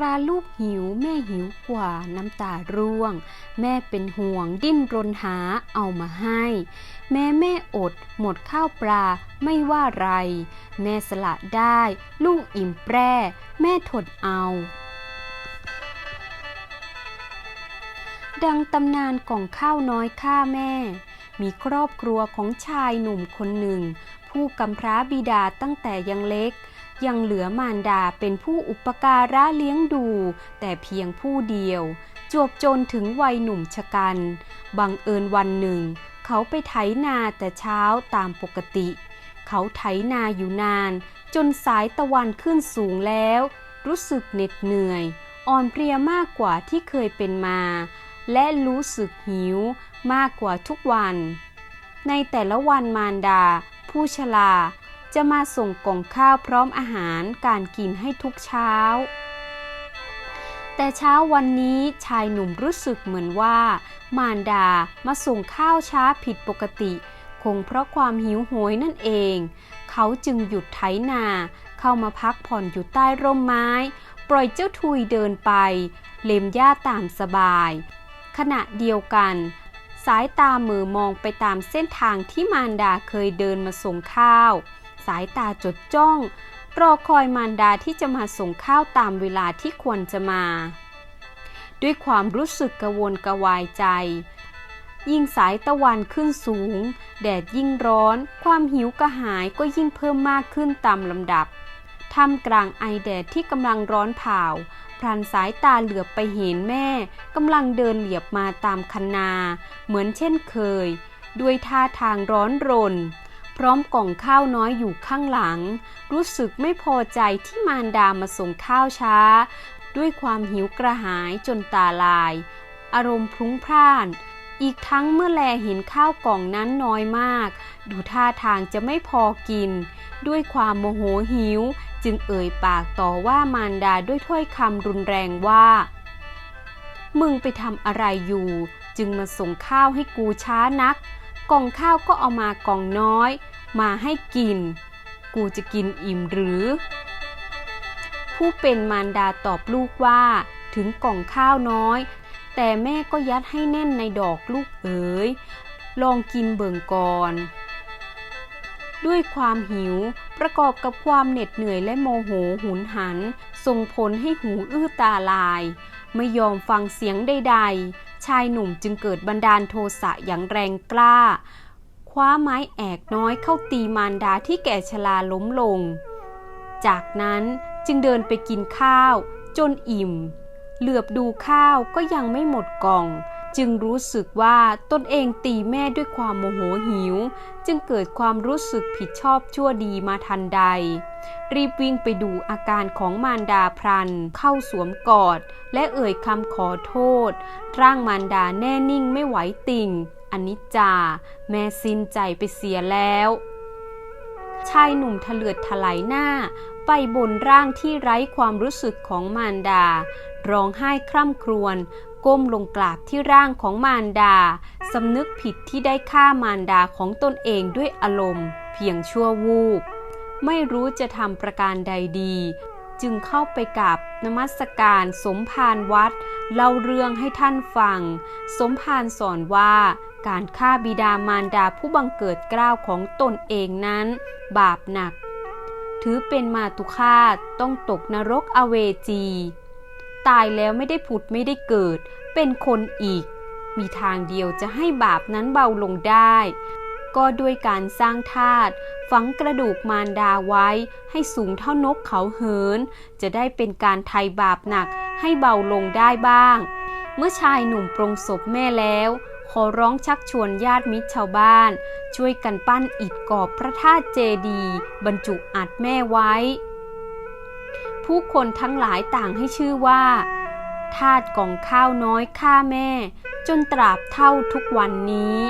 ราลูกหิวแม่หิวกว่าน้ำตาร่วง แม่เป็นห่วงดิ้นรนหาเอามาให้ แม่แม่อดหมดข้าวปลาไม่ว่าไร แม่สละได้ลูกอิ่มแปร่ แม่ทนเอาดังตำนานกล่องข้าวน้อยข้าแม่ มีครอบครัวของชายหนุ่มคนหนึ่ง ผู้กำพร้าบิดาตั้งแต่ยังเล็ก ยังเหลือมารดาเป็นผู้อุปการะเลี้ยงดู แต่เพียงผู้เดียว จวบจนถึงวัยหนุ่มชะกัน บังเอิญวันหนึ่ง เขาไปไถนาแต่เช้าตามปกติ เขาไถนาอยู่นาน จนสายตะวันขึ้นสูงแล้ว รู้สึกเหน็ดเหนื่อย อ่อนเพลียมากกว่าที่เคยเป็นมา และรู้สึกหิวมากกว่าทุกวัน ในแต่ละวันมารดา ผู้ชรา จะมาส่งกล่องข้าวพร้อมอาหารการกินให้ทุกเช้า แต่เช้าวันนี้ชายหนุ่มรู้สึกเหมือนว่า มารดามาส่งข้าวช้าผิดปกติ คงเพราะความหิวโหยนั่นเอง เขาจึงหยุดไถนา เข้ามาพักผ่อนอยู่ใต้ร่มไม้ ปล่อยเจ้าทุยเดินไป เล็มหญ้าตามสบาย ขณะเดียวกันสายตามือมองไปตามเส้นทางที่มารดาเคยเดินมาส่งข้าว สายตาจดจ้อง รอคอยมารดาที่จะมาส่งข้าวตามเวลาที่ควรจะมา ด้วยความรู้สึกกระวนกระวายใจ ยิ่งสายตะวันขึ้นสูง แดดยิ่งร้อน ความหิวกระหายก็ยิ่งเพิ่มมากขึ้นตามลำดับท่ามกลางไอแดดที่กำลังร้อนเผาพลันสายตาเหลือบไปเห็นแม่กำลังเดินเหลียบมาตามคันนา เหมือนเช่นเคย ด้วยท่าทางร้อนรน พร้อมกล่องข้าวน้อยอยู่ข้างหลัง รู้สึกไม่พอใจที่มารดามาส่งข้าวช้า ด้วยความหิวกระหายจนตาลาย อารมณ์พลุ้งพล่าน อีกทั้งเมื่อแลเห็นข้าวกล่องนั้นน้อยมาก ดูท่าทางจะไม่พอกิน ด้วยความโมโหหิว จึงเอ่ยปากต่อว่ามารดาด้วยถ้อยคำรุนแรงว่า มึงไปทำอะไรอยู่ จึงมาส่งข้าวให้กูช้านัก กล่องข้าวก็เอามากล่องน้อย มาให้กิน กูจะกินอิ่มหรือ ผู้เป็นมารดาตอบลูกว่า ถึงกล่องข้าวน้อย แต่แม่ก็ยัดให้แน่นในดอกลูกเอ๋ย ลองกินเบิ่งก่อน ด้วยความหิวประกอบกับความเหน็ดเหนื่อยและโมโหหุนหัน ส่งผลให้หูอื้อตาลาย ไม่ยอมฟังเสียงใดๆ ชายหนุ่มจึงเกิดบันดาลโทสะอย่างแรงกล้า คว้าไม้แอกน้อยเข้าตีมารดาที่แก่ชราล้มลง จากนั้นจึงเดินไปกินข้าว จนอิ่ม เหลือบดูข้าวก็ยังไม่หมดกล่อง จึงรู้สึกว่าตนเองตีแม่ด้วยความโมโหหิว จึงเกิดความรู้สึกผิดชอบชั่วดีมาทันใด รีบวิ่งไปดูอาการของมารดาพรัน เข้าสวมกอด และเอ่ยคำขอโทษ ร่างมารดาแน่นิ่งไม่ไหวติ่งอนิจจา แม่สิ้นใจไปเสียแล้ว ชายหนุ่มทะเลือดถลายหน้า ไปบนร่างที่ไร้ความรู้สึกของมารดา ร้องไห้คร่ำครวญ ก้มลงกราบที่ร่างของมารดาสำนึกผิดที่ได้ฆ่ามารดาของตนเองด้วยอารมณ์ เพียงชั่ววูบ ไม่รู้จะทำประการใดดี จึงเข้าไปกราบนมัสการสมภารวัด เล่าเรื่องให้ท่านฟัง สมภารสอนว่าการฆ่าบิดามารดาผู้บังเกิดเกล้าวของตนเองนั้น บาปหนัก ถือเป็นมาตุคาตต้องตกนรกอเวจี ตายแล้วไม่ได้ผุดไม่ได้เกิด เป็นคนอีก มีทางเดียวจะให้บาปนั้นเบาลงได้ ก็ด้วยการสร้างธาตุฝังกระดูกมารดาไว้ให้สูงเท่านกเขาเหิน จะได้เป็นการไถ่บาปหนักให้เบาลงได้บ้าง เมื่อชายหนุ่มปรงศพแม่แล้วขอร้องชักชวนญาติมิตรชาวบ้าน ช่วยกันปั้นอิฐกอบพระธาตุเจดีย์บรรจุอัดแม่ไว้ ผู้คนทั้งหลายต่างให้ชื่อว่าทาตกล่องข้าวน้อยฆ่าแม่ จนตราบเท่าทุกวันนี้